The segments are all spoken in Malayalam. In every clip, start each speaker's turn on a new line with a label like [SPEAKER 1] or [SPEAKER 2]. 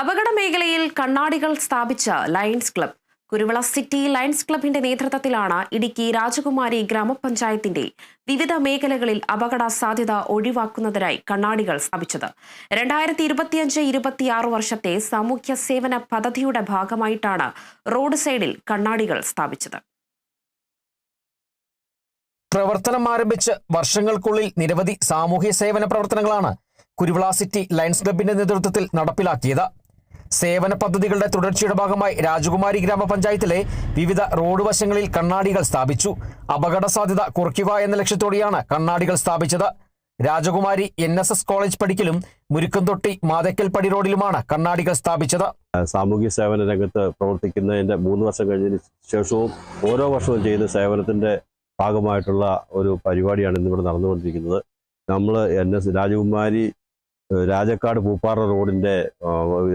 [SPEAKER 1] അപകട മേഖലയിൽ കണ്ണാടികൾ സ്ഥാപിച്ച lions club. Kuruvila city lions ക്ലബിന്റെ നേതൃത്വത്തിലാണ് ഇടുക്കി രാജകുമാരി ഗ്രാമപഞ്ചായത്തിന്റെ വിവിധ മേഖലകളിൽ അപകട സാധ്യത ഒഴിവാക്കുന്നതിനായി കണ്ണാടികൾ സ്ഥാപിച്ചത്. രണ്ടായിരത്തി ഇരുപത്തിയഞ്ച് ഇരുപത്തിയാറ് വർഷത്തെ സാമൂഹ്യ സേവന പദ്ധതിയുടെ ഭാഗമായിട്ടാണ് റോഡ് സൈഡിൽ കണ്ണാടികൾ സ്ഥാപിച്ചത്.
[SPEAKER 2] പ്രവർത്തനം ആരംഭിച്ച് വർഷങ്ങൾക്കുള്ളിൽ നിരവധി സാമൂഹ്യ സേവന പ്രവർത്തനങ്ങളാണ് കുരുവിള സിറ്റി ലയൺസ് ക്ലബിന്റെ നേതൃത്വത്തിൽ നടപ്പിലാക്കിയത്. സേവന പദ്ധതികളുടെ തുടർച്ചയുടെ ഭാഗമായി രാജകുമാരി ഗ്രാമപഞ്ചായത്തിലെ വിവിധ റോഡ് വശങ്ങളിൽ കണ്ണാടികൾ സ്ഥാപിച്ചു. അപകട സാധ്യത കുറയ്ക്കുക എന്ന ലക്ഷ്യത്തോടെയാണ് കണ്ണാടികൾ സ്ഥാപിച്ചത്. Rajakumari N S S college പടിക്കലും Murukkanthotti Mathaykkalpadi റോഡിലുമാണ് കണ്ണാടികൾ സ്ഥാപിച്ചത്.
[SPEAKER 3] സാമൂഹ്യ സേവന രംഗത്ത് പ്രവർത്തിക്കുന്നതിന്റെ മൂന്ന് വർഷം കഴിഞ്ഞതിന് ശേഷവും ഓരോ വർഷവും ചെയ്യുന്ന സേവനത്തിന്റെ ഭാഗമായിട്ടുള്ള ഒരു പരിപാടിയാണ് ഇന്നിവിടെ നടന്നുകൊണ്ടിരിക്കുന്നത്. നമ്മൾ എൻ എസ് രാജകുമാരി രാജക്കാട് പൂപ്പാറ റോഡിന്റെ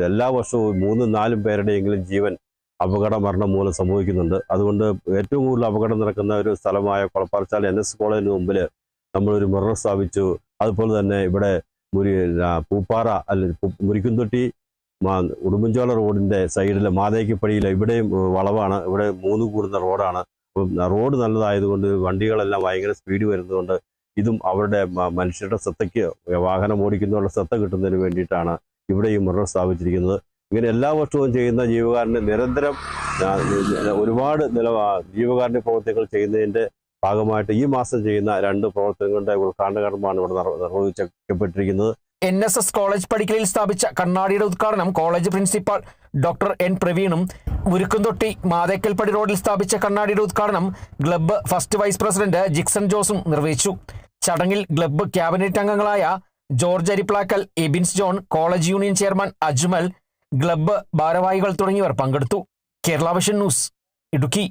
[SPEAKER 3] എല്ലാ വർഷവും മൂന്നും നാലും പേരുടെയെങ്കിലും ജീവൻ അപകട മരണം മൂലം സംഭവിക്കുന്നുണ്ട്. അതുകൊണ്ട് ഏറ്റവും കൂടുതൽ അപകടം നടക്കുന്ന ഒരു സ്ഥലമായ കൊളപ്പാറച്ചാൽ എൻ എസ് കോളേജിന് മുമ്പിൽ നമ്മളൊരു മിറർ സ്ഥാപിച്ചു. അതുപോലെ തന്നെ ഇവിടെ മുരി പൂപ്പാറ അല്ല മുരിക്കുംതൊട്ടി ഉടുമ്പൻചോല റോഡിന്റെ സൈഡിലെ മാതേക്കപ്പടിയിൽ ഇവിടെയും വളവാണ്. ഇവിടെ മൂന്ന് കൂടുന്ന റോഡാണ്. റോഡ് നല്ലതായതുകൊണ്ട് വണ്ടികളെല്ലാം ഭയങ്കര സ്പീഡ് വരുന്നതുകൊണ്ട് ഇതും അവരുടെ മനുഷ്യരുടെ ശ്രദ്ധയ്ക്ക് വാഹനം ഓടിക്കുന്നവരുടെ ശ്രദ്ധ കിട്ടുന്നതിന് വേണ്ടിയിട്ടാണ് ഇവിടെ ഈ മുറ സ്ഥാപിച്ചിരിക്കുന്നത്. ഇങ്ങനെ എല്ലാ വർഷവും ചെയ്യുന്ന ജീവകാരുണ്യ നിരന്തരം ഒരുപാട് നില ജീവകാരുണ്യ പ്രവർത്തനങ്ങൾ ചെയ്യുന്നതിന്റെ ഭാഗമായിട്ട് ഈ മാസം ചെയ്യുന്ന രണ്ട് പ്രവർത്തനങ്ങളുടെ ഉദ്ഘാടന കർമ്മമാണ് ഇവിടെ നിർവഹിച്ചപ്പെട്ടിരിക്കുന്നത്
[SPEAKER 2] എൻ എസ് എസ് കോളേജ് പടിക്കലിൽ സ്ഥാപിച്ച കണ്ണാടിയുടെ ഉദ്ഘാടനം കോളേജ് പ്രിൻസിപ്പാൾ ഡോക്ടർ എൻ പ്രവീണും മുരുക്കുംതൊട്ടി മാതേക്കൽപ്പടി റോഡിൽ സ്ഥാപിച്ച കണ്ണാടിയുടെ ഉദ്ഘാടനം club first vice president Jixon ജോസും നിർവഹിച്ചു. ചടങ്ങിൽ ക്ലബ്ബ് ക്യാബിനറ്റ് അംഗങ്ങളായ George Ariplackal Ebins John college union chairman Ajmal club ഭാരവാഹികൾ തുടങ്ങിയവർ പങ്കെടുത്തു. Kerala vision news Idukki.